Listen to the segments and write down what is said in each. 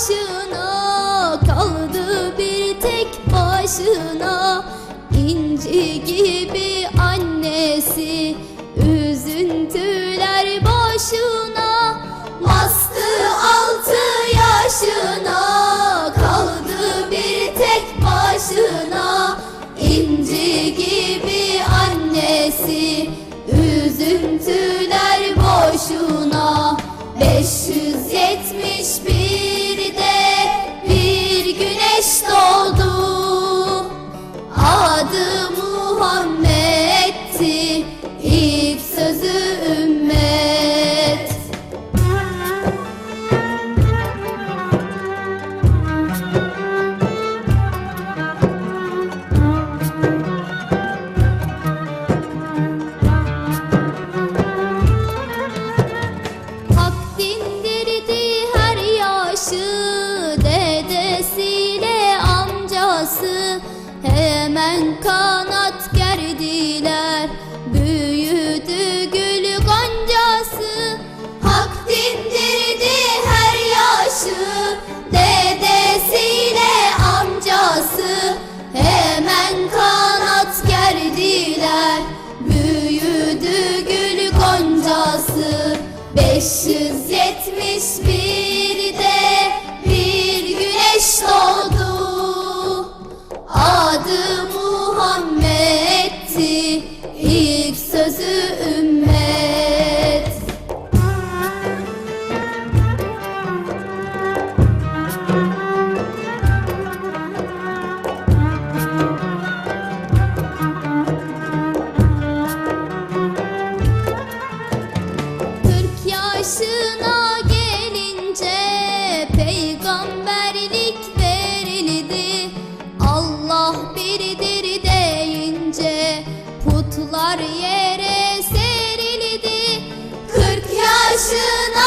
başına kaldı bir tek başına. İnci gibi annesi üzüntüler başına. Bastı altı yaşına kaldı bir tek başına. İnci gibi annesi üzüntüler boşuna 570 adı Kanat gerdiler Büyüdü gül goncası. Hak dindirdi her yaşı Dedesiyle amcası. Hemen kanat gerdiler Büyüdü gül goncası. 571 Kollar yere serildi. Kırk yaşına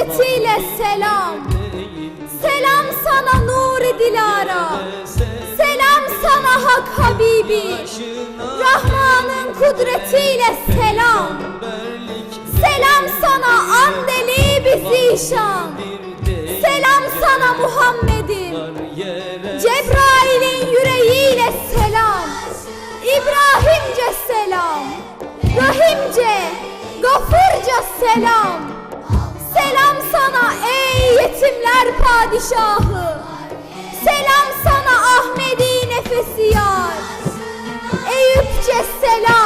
kudretiyle selam. Selam sana Nuri Dilara. Selam sana Hak Habibi. Rahman'ın kudretiyle selam. Selam sana Andeli Bizişan Selam sana Muhammed'im. Cebrail'in yüreğiyle selam. İbrahimce selam. Rahimce Gafurca selam Selam sana ey yetimler padişahı. Selam sana Ahmedi nefesi yar. Eyüpçe selam.